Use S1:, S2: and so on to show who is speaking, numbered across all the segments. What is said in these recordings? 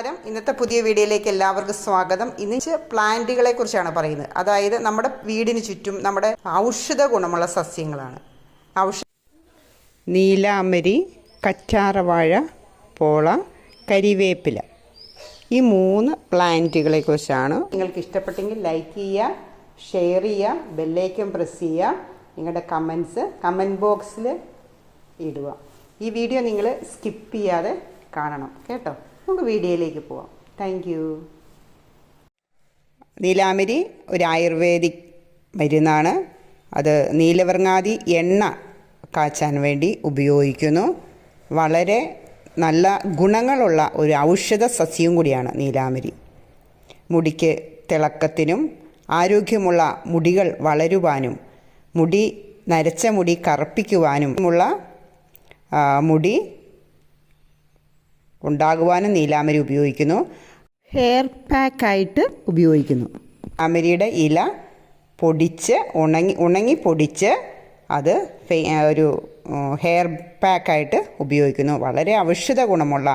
S1: നമസ്കാരം. ഇന്നത്തെ പുതിയ വീഡിയോയിലേക്ക് എല്ലാവർക്കും സ്വാഗതം. ഇന്ന് പ്ലാന്റുകളെ കുറിച്ചാണ് പറയുന്നത്. അതായത് നമ്മുടെ വീടിന് ചുറ്റും നമ്മുടെ ഔഷധ ഗുണമുള്ള സസ്യങ്ങളാണ്. ഔഷധ നീലാമരി കറ്റാറവാഴ പോള കരിവേപ്പില. ഈ മൂന്ന് പ്ലാന്റുകളെ കുറിച്ചാണ് നിങ്ങൾക്ക് ഇഷ്ടപ്പെട്ടെങ്കിൽ ലൈക്ക് ചെയ്യുക ഷെയർ ചെയ്യുക ബെല്ലൈക്കൻ പ്രസ് ചെയ്യുക നിങ്ങളുടെ കമൻസ് കമന്റ് ബോക്സിൽ ഇടുക. ഈ വീഡിയോ നിങ്ങൾ സ്കിപ്പ് ചെയ്യാതെ കാണണം. കേട്ടോ? നമുക്ക് വീഡിയോയിലേക്ക് പോവാം. താങ്ക് യു നീലാമരി ഒരു ആയുർവേദിക് മരുന്നാണ്. അത് നീലവർങ്ങാതി എണ്ണ കാച്ചാൻ വേണ്ടി ഉപയോഗിക്കുന്നു. വളരെ നല്ല ഗുണങ്ങളുള്ള ഒരു ഔഷധ സസ്യവും കൂടിയാണ് നീലാമരി മുടിക്ക് തിളക്കത്തിനും ആരോഗ്യമുള്ള മുടികൾ വളരുവാനും മുടി നരച്ച മുടി കറുപ്പിക്കുവാനും ഉള്ള മുടി ഉണ്ടാകുവാനും നീലാമരി ഉപയോഗിക്കുന്നു. ഹെയർ പാക്കായിട്ട് ഉപയോഗിക്കുന്നു. അമരിയുടെ ഇല പൊടിച്ച് ഉണങ്ങി ഉണങ്ങി പൊടിച്ച് അത് ഒരു ഹെയർ പാക്കായിട്ട് ഉപയോഗിക്കുന്നു. വളരെ ഔഷധ ഗുണമുള്ള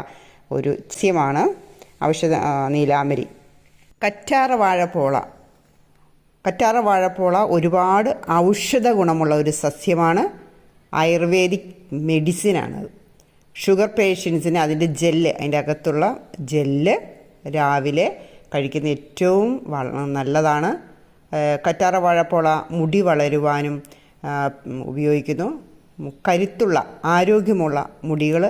S1: ഒരു സ്യമാണ് ഔഷധ നീലാമരി കറ്റാറ വാഴപ്പോള. കറ്റാറ വാഴപ്പോള ഒരുപാട് ഔഷധ ഗുണമുള്ള ഒരു സസ്യമാണ്. ആയുർവേദിക് മെഡിസിനാണത്. ഷുഗർ പേഷ്യൻസിന് അതിന്റെ ജെല്ല് അതിന്റെ അകത്തുള്ള ജെല്ല് രാവിലെ കഴിക്കുന്ന ഏറ്റവും നല്ലതാണ്. കറ്റാറ വാഴപ്പോള മുടി വളരുവാനും ഉപയോഗിക്കുന്നു. കരുത്തുള്ള ആരോഗ്യമുള്ള മുടികൾ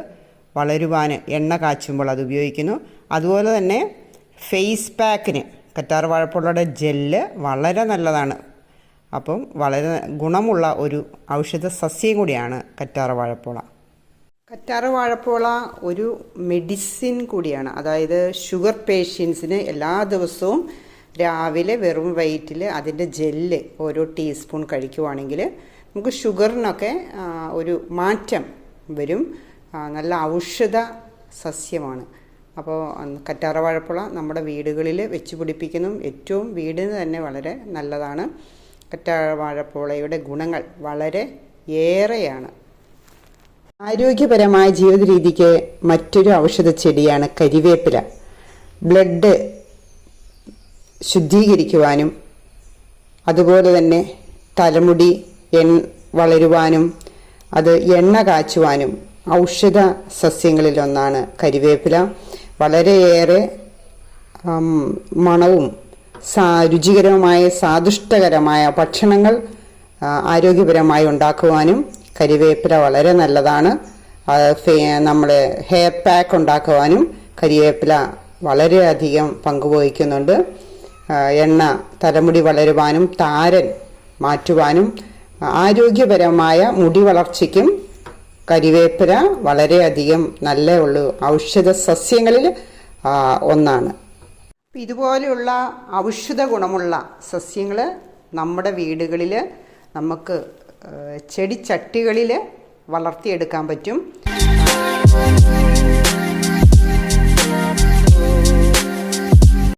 S1: വളരുവാൻ എണ്ണ കാച്ചുമ്പോൾ അത് ഉപയോഗിക്കുന്നു. അതുപോലെ തന്നെ ഫേസ് പാക്കിന് കറ്റാർ വാഴപ്പുള്ളയുടെ ജെല്ല് വളരെ നല്ലതാണ്. അപ്പം വളരെ ഗുണമുള്ള ഒരു ഔഷധ സസ്യം കൂടിയാണ് കറ്റാർ വാഴപ്പോള. കറ്റാർ വാഴപ്പോള ഒരു മെഡിസിൻ കൂടിയാണ്. അതായത് ഷുഗർ പേഷ്യൻസിന് എല്ലാ ദിവസവും രാവിലെ വെറും വയറ്റിൽ അതിന്റെ ജെല്ല് ഓരോ ടീസ്പൂൺ കഴിക്കുവാണെങ്കിൽ നമുക്ക് ഷുഗറിനൊക്കെ ഒരു മാറ്റം വരും. നല്ല ഔഷധ സസ്യമാണ്. അപ്പോൾ കറ്റാറ വാഴപ്പുള നമ്മുടെ വീടുകളിൽ വെച്ച് പിടിപ്പിക്കുന്നു. ഏറ്റവും വീടിന് തന്നെ വളരെ നല്ലതാണ്. കറ്റാറ വാഴപ്പുളയുടെ ഗുണങ്ങൾ വളരെ ഏറെയാണ്. ആരോഗ്യപരമായ ജീവിത രീതിക്ക് മറ്റൊരു ഔഷധ ചെടിയാണ് കരിവേപ്പില. ബ്ലഡ് ശുദ്ധീകരിക്കുവാനും അതുപോലെ തന്നെ തലമുടി എൺ വളരുവാനും അത് എണ്ണ കാച്ചുവാനും ഔഷധ സസ്യങ്ങളിലൊന്നാണ് കരിവേപ്പില. വളരെയേറെ മണവും സാ രുചികരമായ സാദുഷ്ടകരമായ ഭക്ഷണങ്ങൾ ആരോഗ്യപരമായി ഉണ്ടാക്കുവാനും കരിവേപ്പില വളരെ നല്ലതാണ്. നമ്മൾ ഹെയർ പാക്ക് ഉണ്ടാക്കുവാനും കരിവേപ്പില വളരെയധികം പങ്കുവഹിക്കുന്നുണ്ട്. എണ്ണ തലമുടി വളരുവാനും താരൻ മാറ്റുവാനും ആരോഗ്യപരമായ മുടി വളർച്ചയ്ക്കും കരിവേപ്പില വളരെയധികം നല്ല ഉള്ളു ഔഷധ സസ്യങ്ങളിൽ ഒന്നാണ്. ഇതുപോലെയുള്ള ഔഷധ ഗുണമുള്ള സസ്യങ്ങൾ നമ്മുടെ വീടുകളിൽ നമുക്ക് ചെടിച്ചട്ടികളിൽ വളർത്തിയെടുക്കാൻ പറ്റും.